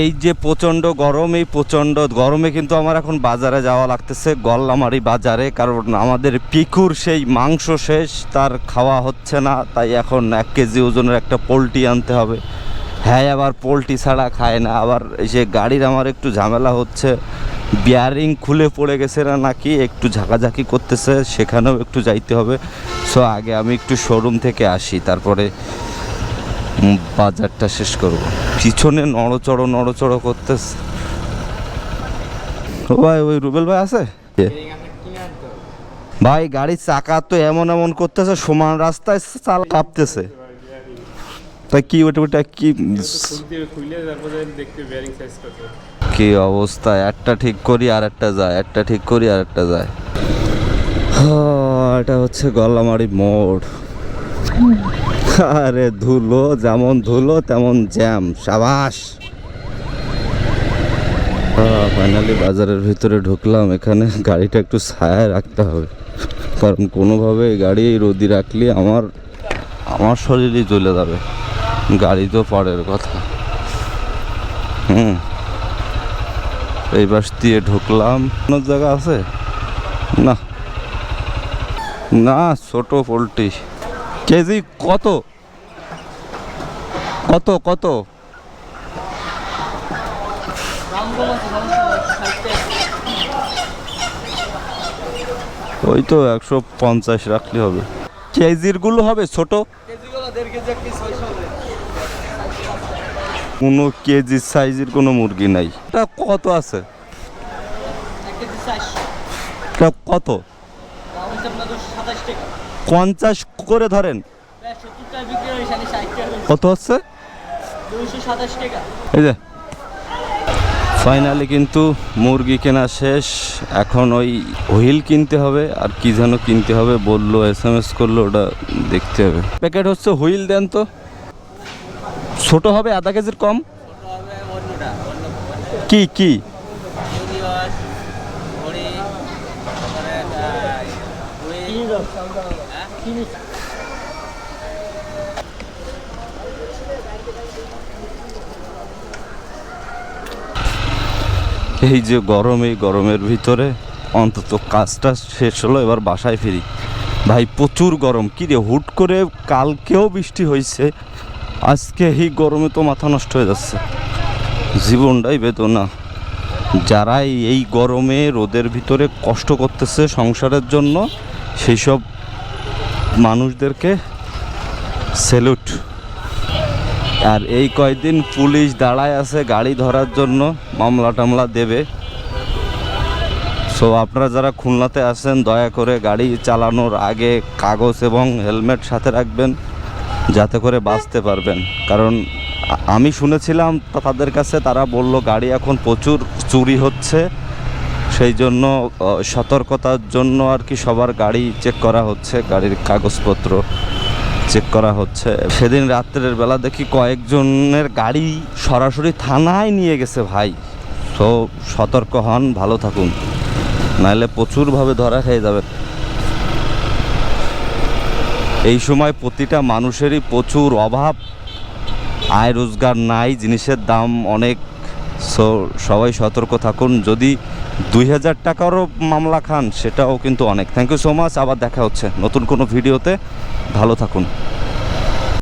এই যে প্রচণ্ড গরম, এই প্রচণ্ড গরমে কিন্তু আমার এখন বাজারে যাওয়া লাগতেছে, গল্লামারি বাজারে। কারণ আমাদের পিকুর সেই মাংস শেষ, তার খাওয়া হচ্ছে না, তাই এখন এক কেজি ওজনের একটা পোলট্রি আনতে হবে। হ্যাঁ আবার পোলট্রি ছাড়া খায় না, আবার এই যে গাড়ির আমার একটু ঝামেলা হচ্ছে। বিয়ারিং খুলে পড়ে গেছে না, নাকি একটু ঝাঁকাঝাঁকি করতেছে, সেখানেও একটু যাইতে হবে। সো আগে আমি একটু শোরুম থেকে আসি, তারপরে বাজারটা শেষ করব। পিছনে নড়চড়ো নড়চড়ো করতেছে। ও ভাই ওই রুবেল ভাই আছে? ভাই গাড়ির চাকা তো এমন এমন করতেছে সমান রাস্তায় চাল কাঁপতেছে। তাই কি ওটা ওটা কি কি অবস্থা? একটা ঠিক করি আর একটা যায় একটা ঠিক করি আর একটা যায়। হ্যাঁ, এটা হচ্ছে গল্লামারি মোড়। আরে ধুলো, যেমন ধুলো, তেমন জ্যাম। সাবাস। ফাইনালি বাজারের ভিতরে ঢুকলাম। এখানে গাড়িটা একটু ছায়া রাখতে হবে। কারণ কোনোভাবে গাড়ি রোদি রাখলে আমার আমার শরীরই চলে যাবে। গাড়ি তো পরের কথা। হুম। এই বাস দিয়ে ঢুকলাম। কোনো জায়গা আছে? না। না, ছোট পোলট্রি। কেজি কত? কত কত? ওই তো একশো পঞ্চাশ রাখলে হবে। কেজিরগুলো হবে ছোট? কোনো কেজি সাইজের কোনো মুরগি নাই। কত আছে? কত? পঞ্চাশ করে ধরেন। কত হচ্ছে? এই যে। ফাইনালি কিন্তু মুরগি কেনা শেষ। এখন ওই হুইল কিনতে হবে আর কি যেন কিনতে হবে বলল এস এম এস করল ওটা দেখতে হবে। প্যাকেট হচ্ছে হুইল দেন তো। ছোট হবে আধা কেজির কম? কি কি? এই যে গরম, এই গরমের ভিতরে অন্তত কাজটা শেষ হলো, এবার বাসায় ফিরি। ভাই, প্রচুর গরম। কি রে, হুট করে কালকেও বৃষ্টি হয়েছে আজকে এই গরমে তো মাথা নষ্ট হয়ে যাচ্ছে। জীবনটাই বেদনা। যারা এই গরমে রোদের ভিতরে কষ্ট করতেছে সংসারের জন্য সেই সব মানুষদেরকে স্যালুট আর এই কয়দিন পুলিশ দাঁড়ায় আছে গাড়ি ধরার জন্য, মামলা টামলা দেবে। সো আপনারা যারা খুলনাতে আসেন দয়া করে গাড়ি চালানোর আগে কাগজ এবং হেলমেট সাথে রাখবেন, যাতে করে বাঁচতে পারবেন। কারণ আমি শুনেছিলাম, তাদের কাছে তারা বলল, গাড়ি এখন প্রচুর চুরি হচ্ছে। সেই জন্য সতর্কতার জন্য আর কি সবার গাড়ি চেক করা হচ্ছে, গাড়ির কাগজপত্র চেক করা হচ্ছে। সেদিন রাত্রের বেলা দেখি কয়েকজনের গাড়ি সরাসরি থানায় নিয়ে গেছে ভাই। তো সতর্ক হন, ভালো থাকুন। নাহলে প্রচুরভাবে ধরা খেয়ে যাবে এই সময় প্রতিটা মানুষেরই প্রচুর অভাব। আয় রোজগার নাই, জিনিসের দাম অনেক। সো সবাই সতর্ক থাকুন। যদি দুই হাজার টাকারও মামলা খান, সেটাও কিন্তু অনেক। থ্যাংক ইউ সো মাচ আবার দেখা হচ্ছে নতুন কোনো ভিডিওতে। ভালো থাকুন।